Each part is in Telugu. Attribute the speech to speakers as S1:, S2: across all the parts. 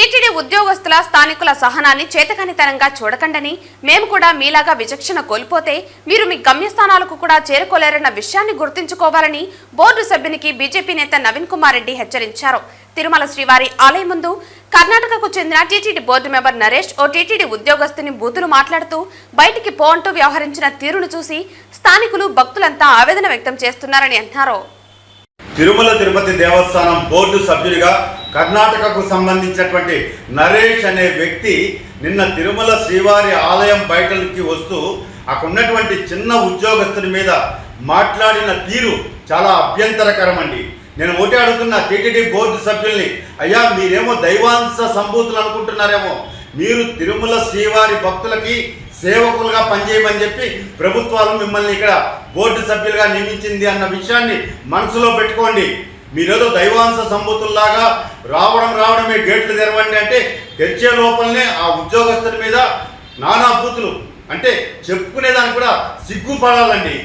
S1: టీటీడీ ఉద్యోగస్తుల స్థానికుల సహనాన్ని చేతకానితనంగా చూడకండని మేము కూడా మీలాగా విచక్షణ కోల్పోతే మీరు మీ గమ్యస్థానాలకు కూడా చేరుకోలేరన్న విషయాన్ని గుర్తుంచుకోవాలని బోర్డు సభ్యునికి బీజేపీ నేత నవీన్ కుమార్ రెడ్డి హెచ్చరించారు. తిరుమల శ్రీవారి ఆలయం ముందు కర్ణాటకకు చెందిన టీటీడీ బోర్డు మెంబర్ నరేష్ ఓ టీటీడీ ఉద్యోగస్తుని బూతులు మాట్లాడుతూ బయటికి పో అంటూ వ్యవహరించిన తీరును చూసి స్థానికులు భక్తులంతా ఆవేదన వ్యక్తం చేస్తున్నారని అన్నారు.
S2: తిరుమల తిరుపతి దేవస్థానం బోర్డు సభ్యుడిగా కర్ణాటకకు సంబంధించినటువంటి నరేష్ అనే వ్యక్తి నిన్న తిరుమల శ్రీవారి ఆలయం బయటకి వస్తూ అక్కడ ఉన్నటువంటి చిన్న ఉద్యోగస్తుని మీద మాట్లాడిన తీరు చాలా అభ్యంతరకరం అండి నేను ఒకటి అడుగుతున్న టీటీడీ బోర్డు సభ్యుల్ని అయ్యా మీరేమో దైవాంశ సంభూతులు అనుకుంటున్నారేమో. మీరు తిరుమల శ్రీవారి భక్తులకి సేవకులుగా పనిచేయమని చెప్పి ప్రభుత్వాలు మిమ్మల్ని ఇక్కడ బోర్డు సభ్యులుగా నియమించింది అన్న విషయాన్ని మనసులో పెట్టుకోండి. మీరేదో దైవాంశ సంభూతుల్లాగా రావడం రావడమే గేట్లు తెరవండి అంటే తెరిచే లోపలనే ఆ ఉద్యోగస్తుల మీద నానా బూతులు. అంటే చెప్పుకునేదానికి కూడా సిగ్గుపడాలండి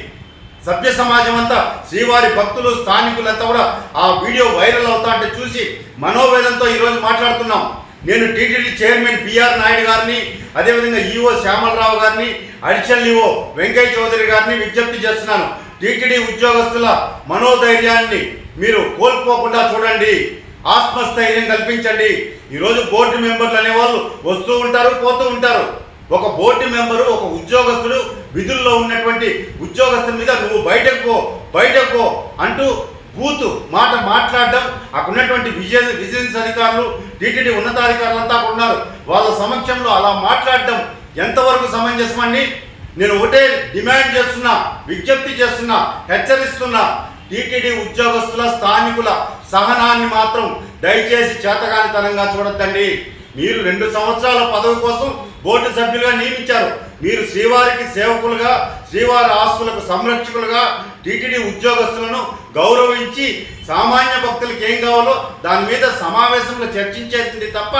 S2: సభ్య సమాజం అంతా శ్రీవారి భక్తులు స్థానికులంతా కూడా ఆ వీడియో వైరల్ అవుతా అంటే చూసి మనోవేదంతో ఈరోజు మాట్లాడుతున్నాం. నేను టీటీడీ చైర్మన్ బిఆర్ నాయుడు గారిని అదేవిధంగా ఈఓ శ్యామలరావు గారిని అడిషనల్ ఈఓ వెంకయ్య చౌదరి గారిని విజ్ఞప్తి చేస్తున్నాను. టీటీడీ ఉద్యోగస్తుల మనోధైర్యాన్ని మీరు కోల్పోకుండా చూడండి. ఆత్మస్థైర్యం కల్పించండి. ఈరోజు బోర్డు మెంబర్లు అనేవాళ్ళు వస్తూ ఉంటారు పోతూ ఉంటారు. ఒక బోర్డు మెంబరు ఒక ఉద్యోగస్తుడు విధుల్లో ఉన్నటువంటి ఉద్యోగస్తుల మీద నువ్వు బయటకు పో బయటకు పో అంటూ బూత్ మాట మాట్లాడడం అక్కడ ఉన్నటువంటి విజయ విజిలెన్స్ అధికారులు టీటీడీ ఉన్నతాధికారులంతా అంతా ఉన్నారు. వాళ్ళ సమక్షంలో అలా మాట్లాడడం ఎంతవరకు సమంజసమండి నేను ఒకటే డిమాండ్ చేస్తున్నా విజ్ఞప్తి చేస్తున్నా హెచ్చరిస్తున్నా టీటీడీ ఉద్యోగస్తుల స్థానికుల సహనాన్ని మాత్రం దయచేసి చేతగానితనంగా చూడొద్దండి. మీరు రెండు సంవత్సరాల పదవి కోసం బోర్డు సభ్యులుగా నియమించారు. మీరు శ్రీవారికి సేవకులుగా శ్రీవారి ఆస్తులకు సంరక్షకులుగా టీటీడీ ఉద్యోగస్తులను గౌరవించి సామాన్య భక్తులకు ఏం కావాలో దాని మీద సమావేశంలో చర్చించేది తప్ప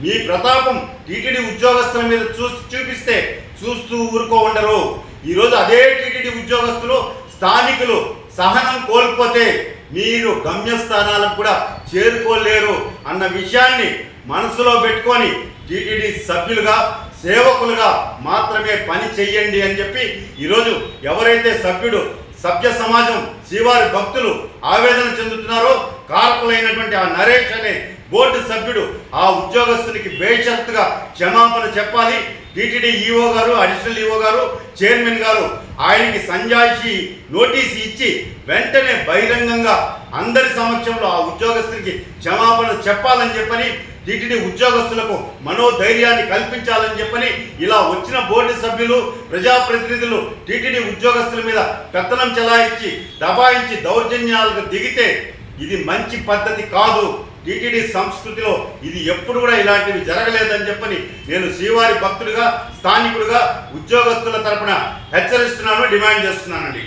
S2: మీ ప్రతాపం టీటీడీ ఉద్యోగస్తుల మీద చూ చూపిస్తే చూస్తూ ఊరుకో ఉండరు. ఈరోజు అదే టీటీడీ ఉద్యోగస్తులు స్థానికులు సహనం కోల్పోతే మీరు గమ్యస్థానాలకు కూడా చేరుకోలేరు అన్న విషయాన్ని మనసులో పెట్టుకొని టీటీడీ సభ్యులుగా సేవకులుగా మాత్రమే పని చెయ్యండి అని చెప్పి ఈరోజు ఎవరైతే సభ్యుడు సభ్య సమాజం శ్రీవారి భక్తులు ఆవేదన చెందుతున్నారో కారకులైనటువంటి ఆ నరేష్ అనే బోర్డు సభ్యుడు ఆ ఉద్యోగస్తునికి బేషరతుగా క్షమాపణ చెప్పాలి. టీటీడీ ఈఓ గారు అడిషనల్ ఈఓ గారు చైర్మన్ గారు ఆయనకి సంజాయిషి నోటీసు ఇచ్చి వెంటనే బహిరంగంగా అందరి సమక్షంలో ఆ ఉద్యోగస్తునికి క్షమాపణ చెప్పాలని చెప్పని టీటీడీ ఉద్యోగస్తులకు మనోధైర్యాన్ని కల్పించాలని చెప్పని ఇలా వచ్చిన బోర్డు సభ్యులు ప్రజాప్రతినిధులు టీటీడీ ఉద్యోగస్తుల మీద పెత్తనం చెలాయించి దబాయించి దౌర్జన్యాలకు దిగితే ఇది మంచి పద్ధతి కాదు. టీటీడీ సంస్కృతిలో ఇది ఎప్పుడు కూడా ఇలాంటివి జరగలేదని చెప్పని నేను శ్రీవారి భక్తుడిగా స్థానికుడిగా ఉద్యోగస్తుల తరపున హెచ్చరిస్తున్నాను డిమాండ్ చేస్తున్నానండి.